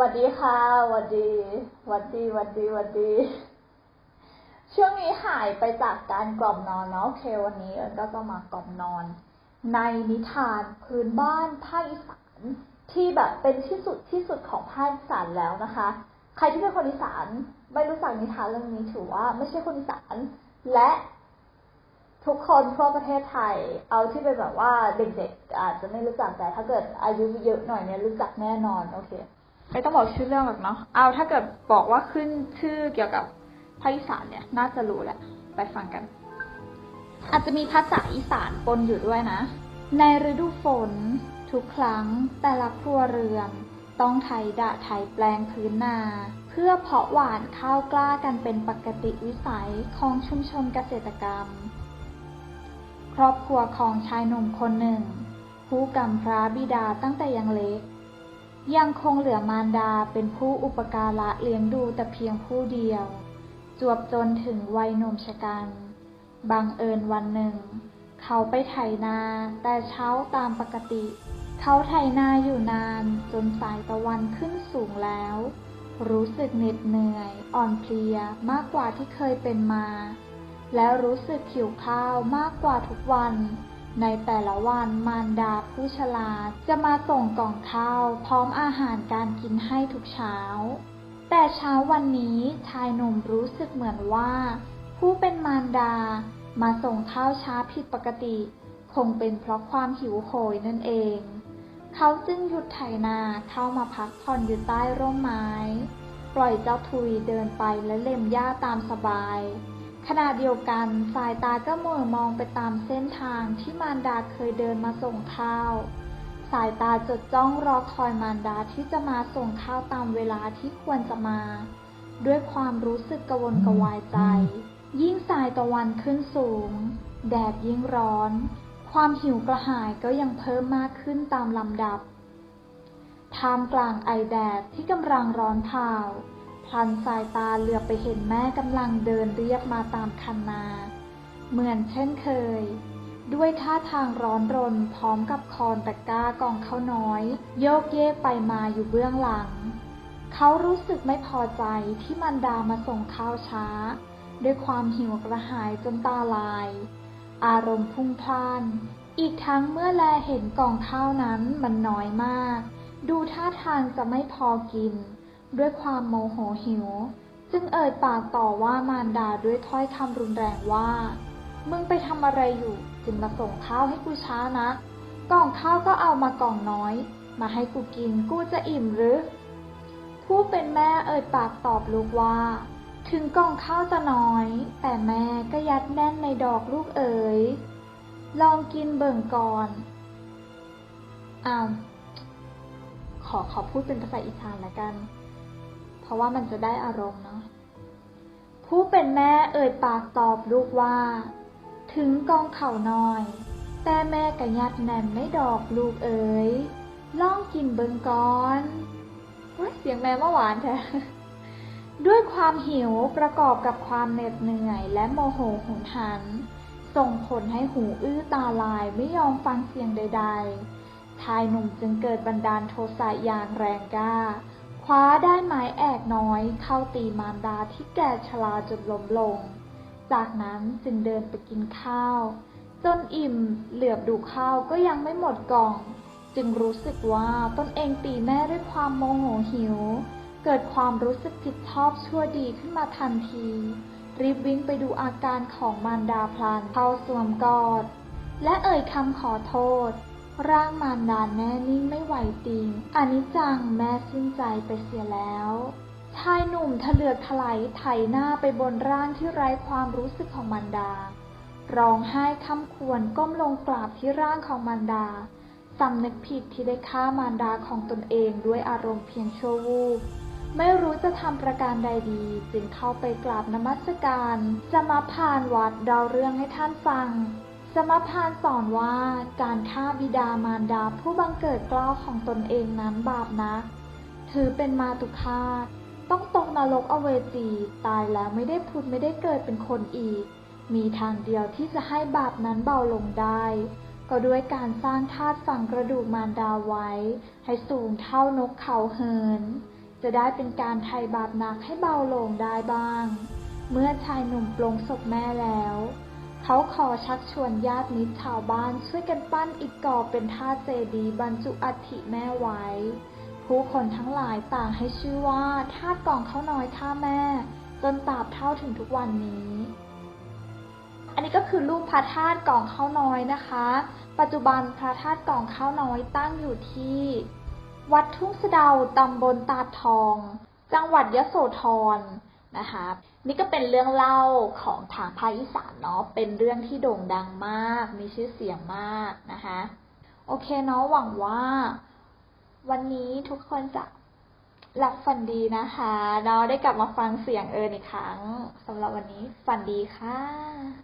วัดดีค่ะวัดดีวัดดีวัดดีวัดดี ช่วงนี้หายไปจากการกล่อมนอนเนาะโอเควันนี้เอิญก็จะมากล่อมนอน ในนิทานพื้นบ้านภาคอีสานที่แบบเป็นที่สุดที่สุดของภาคอีสานแล้วนะคะ ใครที่เป็นคนอีสานไม่รู้จักนิทานเรื่องนี้ถือว่าไม่ใช่คนอีสานและทุกคนทั่วประเทศไทย เอาที่เป็นแบบว่าเด็กๆอาจจะไม่รู้จักแต่ถ้าเกิดอายุเยอะหน่อยเนี่ยรู้จักแน่นอนโอเค ไม่ต้องบอกชื่อเรื่องหรอกเนาะเอาถ้าเกิดบอกว่าขึ้นชื่อเกี่ยวกับภาคอีสานเนี่ย น่าจะรู้แหละ ไปฟังกัน อาจจะมีภาษาอีสานปนอยู่ด้วยนะ ในฤดูฝน ทุกครั้งแต่ละครัวเรือน ต้องไถดะไถแปลงพื้นนา เพื่อเพาะหว่านข้าวกล้ากันเป็นปกติวิสัยของชุมชนเกษตรกรรม ครอบครัวของชายหนุ่มคนหนึ่ง ผู้กำพร้าบิดาตั้งแต่ยังเล็ก ยังคงเหลือมารดาเป็นผู้อุปการะเลี้ยงดูแต่เพียงผู้เดียว จวบจนถึงวัยหนุ่มชะกันบังเอิญวันหนึ่ง เขาไปไถนาแต่เช้าตามปกติ เขาไถนาอยู่นานจนสายตะวันขึ้นสูงแล้ว รู้สึกเหน็ดเหนื่อยอ่อนเพลียมากกว่าที่เคยเป็นมา แล้วรู้สึกหิวข้าวมากกว่าทุกวัน ในแต่ละวันมารดาผู้ฉลาจะมาส่งกล่องข้าวพร้อมอาหารการกินให้ทุกเช้า แต่เช้าวันนี้ชายหนุ่มรู้สึกเหมือนว่า ผู้เป็นมารดามาส่งข้าวช้าผิดปกติ คงเป็นเพราะความหิวโหยนั่นเอง เขาจึงหยุดไถนาเข้ามาพักผ่อนอยู่ใต้ร่มไม้ ปล่อยเจ้าทุยเดินไปและเล็มหญ้าตามสบาย ขณะเดียวกันสายตาก็เหม่อมองไปตามเส้นทางที่มารดาเคยเดินมาส่งข้าว สายตาจดจ้องรอคอยมารดาที่จะมาส่งข้าวตามเวลาที่ควรจะมา ด้วยความรู้สึกกระวนกระวายใจ ยิ่งสายตะวันขึ้นสูง แดดยิ่งร้อน ความหิวกระหายก็ยังเพิ่มมากขึ้นตามลำดับท่ามกลางไอแดดที่กำลังร้อนเผา พลันสายตาเหลือบไปเห็นแม่กำลังเดินเรียบมาตามคันนา เหมือนเช่นเคย ด้วยท่าทางร้อนรนพร้อมกับคอนตะก้ากองข้าวน้อย โยกเยกไปมาอยู่เบื้องหลัง เขารู้สึกไม่พอใจที่มันดามาส่งข้าวช้า ด้วยความหิวกระหายจนตาลาย อารมณ์พุ่งพล่าน อีกทั้งเมื่อแลเห็นกล่องข้าวนั้นมันน้อยมาก ดูท่าทางจะไม่พอกิน ด้วยความโมโหหิว จึงเอ่ยปากต่อว่ามารดาด้วยถ้อยคำรุนแรงว่า มึงไปทำอะไรอยู่ จึงมาส่งข้าวให้กูช้านะกล่องข้าวก็เอามากล่องน้อย มาให้กูกินกูจะอิ่มหรือ ผู้เป็นแม่เอ่ยปากตอบลูกว่า ถึงกล่องข้าวจะน้อย แต่แม่ก็ยัดแน่นในดอกลูกเอ๋ยลองกินเบิ่งก่อนอ้าวขอขอพูดเป็นภาษาอีสานละกัน ราะว่ามันจะได้อารมณ์เนาะผู้เป็นแม่เอ่ยปากตอบลูกว่า ถึงกองเข่าน้อย แต่แม่กะยัดแน่นไม่ดอกลูกเอ๋ยล่องกินเบิงก่อนเสียงแม่เมื่อวานแท้ด้วยความหิวประกอบกับความเหน็ดเหนื่อยและโมโหหุนหัน ส่งผลให้หูอื้อตาลายไม่ยอมฟังเสียงใด ๆ ชายหนุ่มจึงเกิดบันดาลโทสะอย่างแรงกล้า คว้าได้ไม้แอกน้อยเข้าตีมารดาที่แก่ชราจนล้มลง จากนั้นจึงเดินไปกินข้าว จนอิ่มเหลือบดูข้าวก็ยังไม่หมดกล่อง จึงรู้สึกว่าตนเองตีแม่ด้วยความโมโหหิว เกิดความรู้สึกผิดชอบชั่วดีขึ้นมาทันที รีบวิ่งไปดูอาการของมารดาพลันเข้าสวมกอด และเอ่ยคำขอโทษ ร่างมารดาแน่นิ่งไม่ไหวติงอนิจจังแม่สิ้นใจไปเสียแล้วชายหนุ่มทะเลือกถลายไถหน้าไปบนร่างที่ไร้ความรู้สึกของมารดา ร้องไห้ค้ำควรก้มลงกราบที่ร่างของมารดา สำนึกผิดที่ได้ฆ่ามารดาของตนเองด้วยอารมณ์เพียงชั่ววูบ ไม่รู้จะทำประการใดดี จึงเข้าไปกราบนมัสการสมภารวัดเดาเรื่องให้ท่านฟัง สมภารสอนว่าการฆ่าบิดามารดาผู้บังเกิดกล้าวของตนเองนั้นบาปนักถือเป็นมาตุคาตต้องตกนรกอเวจี ตายแล้วไม่ได้ผุดไม่ได้เกิดเป็นคนอีก มีทางเดียวที่จะให้บาปนั้นเบาลงได้ ก็ด้วยการสร้างธาตุฝังกระดูกมารดาไว้ ให้สูงเท่านกเขาเหิน จะได้เป็นการไถ่บาปหนักให้เบาลงได้บ้าง เมื่อชายหนุ่มปลงศพแม่แล้ว เขาขอชักชวนญาติมิตรชาวบ้านช่วยกันปั้นอิฐก่อเป็นท่าตุเจดีบรรจุอัฐิแม่ไว้ ผู้คนทั้งหลายต่างให้ชื่อว่าท่าตุกองข้าน้อยท่าแม่ จนตราบเท่าถึงทุกวันนี้ อันนี้ก็คือรูปพระธาตุกองข้าวน้อยนะคะ ปัจจุบันพระธาตุกองข้าวน้อยตั้งอยู่ที่ วัดทุ่งสะเดาตำบลตาดทอง จังหวัดยโสธร นะคะนี่ก็เป็นเรื่องเล่าของทางภาคอีสานเนาะเป็นเรื่องที่โด่งดังมาก มีชื่อเสียงมากนะคะโอเคเนาะหวังว่า วันนี้ทุกคนจะหลับฝันดีนะคะเนาได้กลับมาฟังเสียงเอิญอีกครั้งสำหรับวันนี้ฝันดีค่ะ